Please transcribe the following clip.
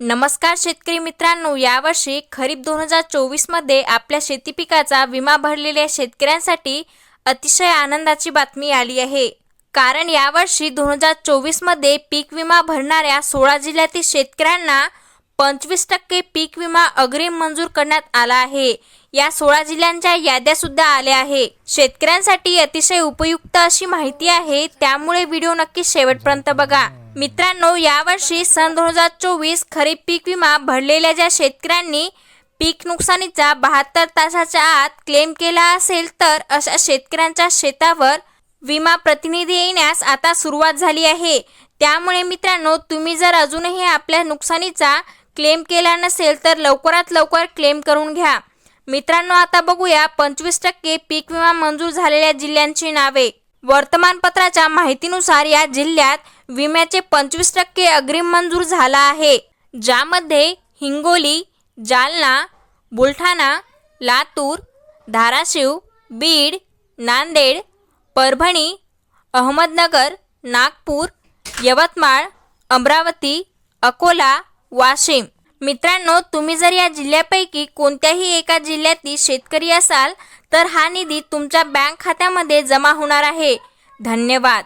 नमस्कार शेतकरी मित्रांनो यावर्षी खरीप दोन हजार चोवीसमध्ये आपल्या शेती पिकाचा विमा भरलेल्या शेतकऱ्यांसाठी अतिशय आनंदाची बातमी आली आहे. कारण यावर्षी दोन हजार चोवीसमध्ये पीक विमा भरणाऱ्या सोळा जिल्ह्यातील शेतकऱ्यांना पंचवीस टक्के पीक विमा अग्रिम मंजूर करण्यात आला आहे. या सोळा जिल्ह्यांच्या याद्या सुद्धा आल्या आहे. शेतकऱ्यांसाठी अतिशय उपयुक्त अशी माहिती आहे त्यामुळे व्हिडिओ नक्की शेवटपर्यंत बघा. मित्रांनो यावर्षी सन दोन हजार चोवीस खरीप पीक विमा भरलेल्या ज्या शेतकऱ्यांनी पीक नुकसानीचा बहात्तर तासाच्या आत क्लेम केला असेल तर अशा शेतकऱ्यांच्या शेतावर विमा प्रतिनिधी येण्यास आता सुरुवात झाली आहे. त्यामुळे मित्रांनो तुम्ही जर अजूनही आपल्या नुकसानीचा क्लेम केला नसेल तर लवकरात लवकर क्लेम करून घ्या. मित्रांनो आता बघूया पंचवीस टक्के पीक विमा मंजूर झालेल्या जिल्ह्यांची नावे. वर्तमानपत्राच्या माहितीनुसार या जिल्ह्यात विम्याचे पंचवीस टक्के अग्रिम मंजूर झाला आहे ज्यामध्ये हिंगोली जालना बुलढाणा लातूर धाराशिव बीड नांदेड परभणी अहमदनगर नागपूर यवतमाळ अमरावती अकोला वाशिम. मित्रांनो तुम्ही जर या जिल्ह्यापैकी कोणत्याही एका जिल्ह्यातील शेतकरी असाल तर हा निधी तुमच्या बँक खात्यामध्ये जमा होणार आहे. धन्यवाद.